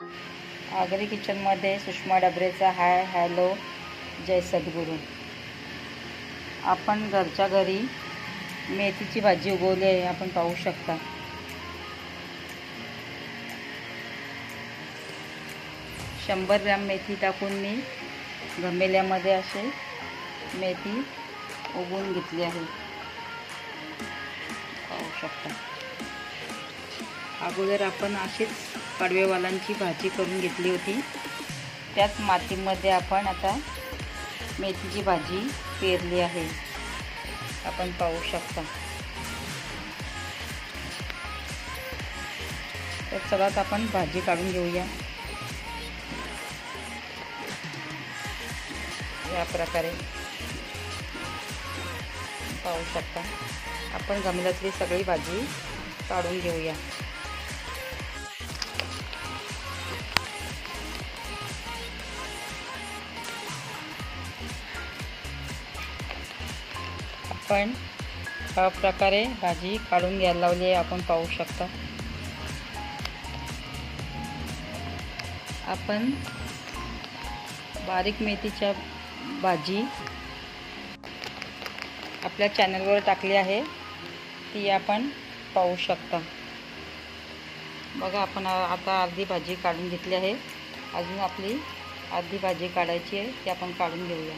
आगरी किचनमध्ये Sushma डबरेचा hi hello जय सद्गुरू. आपण घरच्या घरी मेथीची भाजी उगवली आहे आपण पाहू शकता. शंभर ग्रॅम मेथी टाकून मी घमेल्यामध्ये असे मेथी उगवून घेतली आहे. पाहू शकता. अगोदर आपण अशीच कडवेवालांची भाजी करून घेतली होती. त्याच मातीमध्ये आपण आता मेथीची भाजी पेरली आहे. आपण पाहू शकता. तर चला आपण भाजी काढून घेऊया. या प्रकारे. पाहू शकता. आपण गमल्यातली सगळी भाजी काढून घेऊया. आपण ह्या प्रकारे भाजी काढून घ्यायला लावली आहे आपण पाहू शकता. आपण बारीक मेथीच्या भाजी आपल्या चॅनलवर टाकली आहे ती आपण पाहू शकता. बघा आपण आता अर्धी भाजी काढून घेतली आहे. अजून आपली अर्धी भाजी काढायची आहे ती आपण काढून घेऊया.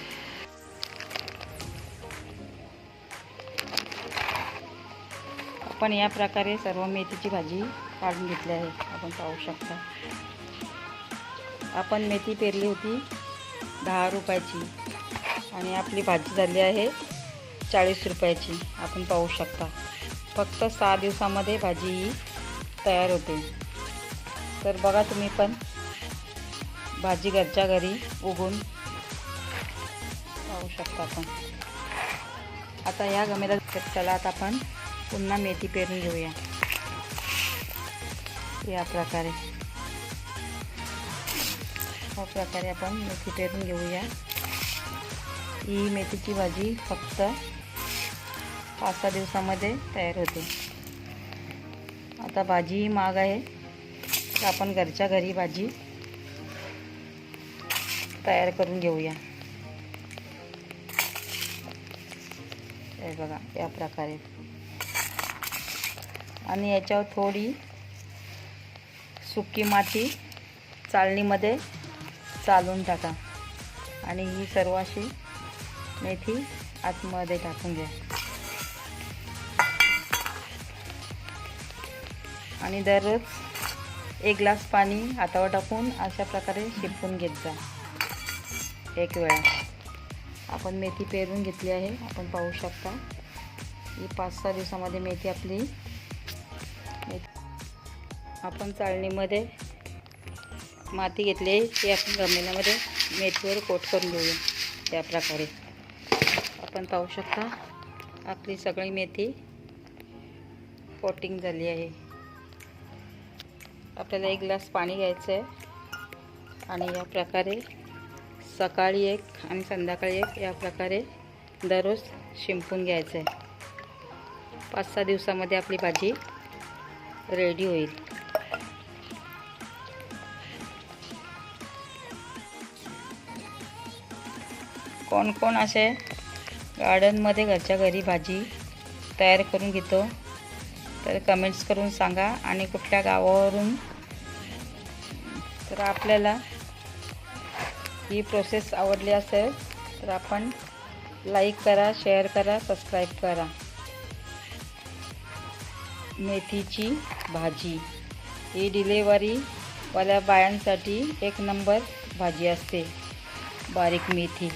आपण या प्रकारे सर्व मेथीची भाजी काढून घेतली आहे. आपण पाहू शकता. आपण मेथी पेरली होती दहा रुपयाची आणि आपली भाजी झाली आहे चाळीस रुपयाची. आपण पाहू शकता. फक्त सहा दिवसामध्ये भाजी ही तयार होते. तर बघा तुम्ही पण. भाजी घरच्या घरी उगून पाहू शकता आपण. आता या गमेला चला आता आपण पुन्हा मेथी पेरून घेऊया. या प्रकारे. या प्रकारे आपण मेथी पेरून घेऊया. ही मेथीची भाजी फक्त पाच सहा दिवसामध्ये तयार होते. आता भाजी महाग आहे. तर आपण घरच्या घरी भाजी तयार करून घेऊया. हे बघा या प्रकारे. आणि याच्यावर थोडी सुकी माती चाळणीमध्ये चालून टाका. आणि ही सर्व अशी मेथी आतमध्ये टाकून घ्या. आणि दररोज एक ग्लास पाणी हातावर टाकून अशा प्रकारे शिपून घेत जा. एक वेळा. आपण मेथी पेरून घेतली आहे. आपण पाहू शकता. ही पाच सहा दिवसामध्ये मेथी आपली आपण चाळणीमध्ये माती घेतली आहे. ती आपण गमेल्यामध्ये मेथीवर कोट करून घेऊया त्या प्रकारे. आपण पाहू शकता आपली सगळी मेथी कोटिंग झाली आहे. आपल्याला एक ग्लास पाणी घ्यायचं आहे आणि या प्रकारे सकाळी एक आणि संध्याकाळी एक या प्रकारे दररोज शिंपून घ्यायचं आहे पाच सहा दिवसामध्ये आपली भाजी रेडी होईल. कोण कोण असे गार्डनमध्ये घरच्या घरी भाजी तयार करून घेतो तर कमेंट्स करून सांगा. आणि कुठल्या गावावरून? तर आपल्याला ही प्रोसेस आवडली असेल तर आपण लाईक करा शेअर करा सबस्क्राईब करा. मेथीची भाजी. ही डिलेवरीवाल्या बायांसाठी एक नंबर भाजी असते. बारीक मेथी.